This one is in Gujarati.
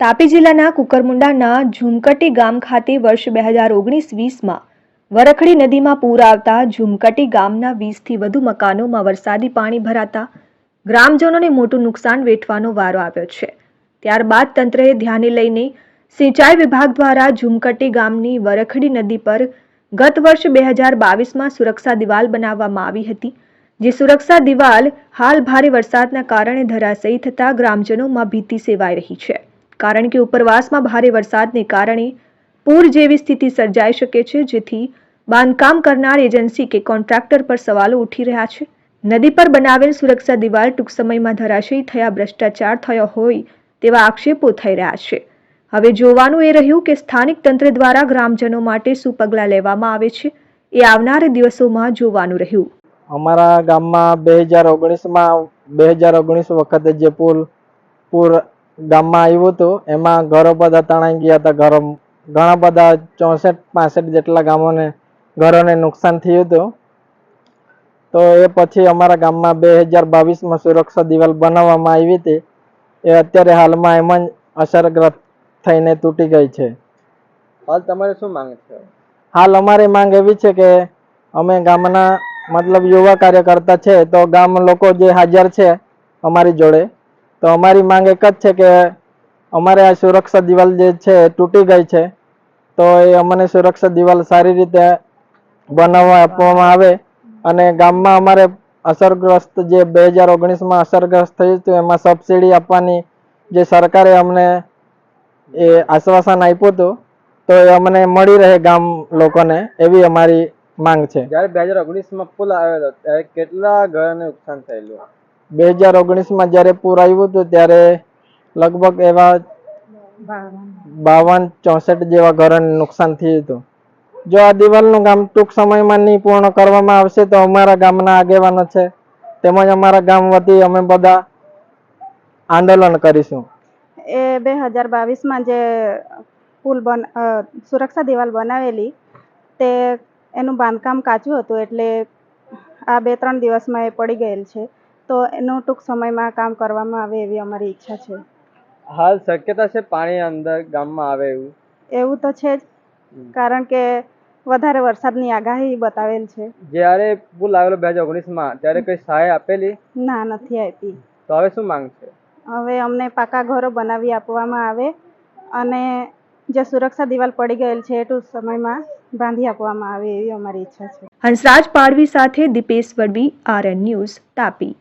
તાપી જિલ્લાના કુકરમુંડાના ઝુમકટી ગામ ખાતે વર્ષ બે હજાર ઓગણીસ વીસમાં વરખડી નદીમાં પૂર આવતા ઝુમકટી ગામના વીસથી વધુ મકાનોમાં વરસાદી પાણી ભરાતા ગ્રામજનોને મોટું નુકસાન વેઠવાનો વારો આવ્યો છે. ત્યારબાદ તંત્રએ ધ્યાને લઈને સિંચાઈ વિભાગ દ્વારા ઝુમકટી ગામની વરખડી નદી પર ગત વર્ષ બે હજાર બાવીસમાં સુરક્ષા દિવાલ બનાવવામાં આવી હતી, જે સુરક્ષા દિવાલ હાલ ભારે વરસાદના કારણે ધરાશયી થતા ગ્રામજનોમાં ભીતિ સેવાઈ રહી છે. કારણ કે ઉપરવાસમાં ભારે વરસાદને કારણે પૂર જેવી સ્થિતિ સર્જાઈ શકે છે, જેથી બાંધકામ કરનાર એજન્સી કે કોન્ટ્રાક્ટર પર સવાલો ઉઠી રહ્યા છે. નદી પર બનાવેલ સુરક્ષા દિવાલ ટૂંક સમયમાં ધરાશયી થયા, ભ્રષ્ટાચાર થયો હોય તેવા આક્ષેપો થઈ રહ્યા છે. હવે જોવાનું એ રહ્યું કે સ્થાનિક તંત્ર દ્વારા ગ્રામજનો માટે શું પગલાં લેવામાં આવે છે, એ આવનાર દિવસોમાં જોવાનું રહ્યું. અમારા ગામમાં બે હજાર ઓગણીસમાં બે હજાર ઓગણીસ વખતે જે પુલ, પૂર ગામમાં આવ્યું હતું. એમાં ઘરો બધા તણાઈ ગયા હતા. ઘરો ઘણા બધા ચોસઠ પાસઠ જેટલા ગામોને ઘરોને નુકસાન થયું હતું. તો એ પછી અમારા ગામમાં બે હજાર બાવીસમાં સુરક્ષા દિવાલ બનાવવામાં આવી હતી. એ અત્યારે હાલમાં એમ જ અસરગ્રસ્ત થઈને તૂટી ગઈ છે. હાલ તમારે શું માંગ છે? હાલ અમારી માંગ એવી છે કે અમે ગામના મતલબ યુવા કાર્યકર્તા છે તો ગામ લોકો જે હાજર છે અમારી જોડે તો અમારી માંગ એક જ છે કે અમારે આ સુરક્ષા દિવાલ જે છે તૂટી ગઈ છે. તો એ અમને સુરક્ષા દિવાલ સારી રીતે બનાવવા આપવામાં આવે અને ગામમાં અમારે અસરગ્રસ્ત જે બે હજાર ઓગણીસમાં અસરગ્રસ્ત થયું હતું, એમાં સબસિડી આપવાની જે સરકારે અમને એ આશ્વાસન આપ્યું હતું, તો એ અમને મળી રહે ગામ લોકોને એવી અમારી માંગ છે. જ્યારે બે હજાર ઓગણીસમાં પુલ આવેલો, ત્યારે કેટલા ઘરને નુકસાન થયેલું? બે હજાર ઓગણીસમાં જ્યારે પૂર આવ્યું હતું ત્યારે લગભગ એવા બાવન, ચોસઠ જેવા ઘરોને નુકસાન થયું હતું. જો આ દિવાલનું કામ ટૂંક સમયમાં નહીં પૂર્ણ કરવામાં આવશે તો અમારા ગામના આગેવાનો છે. તેમજ અમારા ગામ વતી અમે બધા આંદોલન કરીશું. એ બે હજાર બાવીસમાં જે પુલ બન સુરક્ષા દિવાલ બનાવેલી, તે એનું બાંધકામ કાચું હતું એટલે આ બે ત્રણ દિવસમાં એ પડી ગયેલ છે. તો એનું ટૂંક સમયમાં કામ કરવામાં આવે એવી અમારી ઈચ્છા છે. હાલ શક્યતા છે પાણી અંદર ગામમાં આવે એવું? એવું તો છે જ કારણ કે વધારે વરસાદની આગાહી બતાવેલ છે. જ્યારે પુલ આવેલો બે હજાર ઓગણીસમાં ત્યારે કઈ સહાય આપેલી? ના નથી આપી. તો હવે શું માંગ છે? હવે અમને પાકા ઘરો બનાવી આપવામાં આવે અને જે સુરક્ષા દિવાલ પડી ગયેલ છે એ ટૂંક સમયમાં બાંધી આપવામાં આવે એવી અમારી ઈચ્છા છે. હંસરાજ પાડવી સાથે દીપેશ વડવી આરએન ન્યૂઝ તાપી.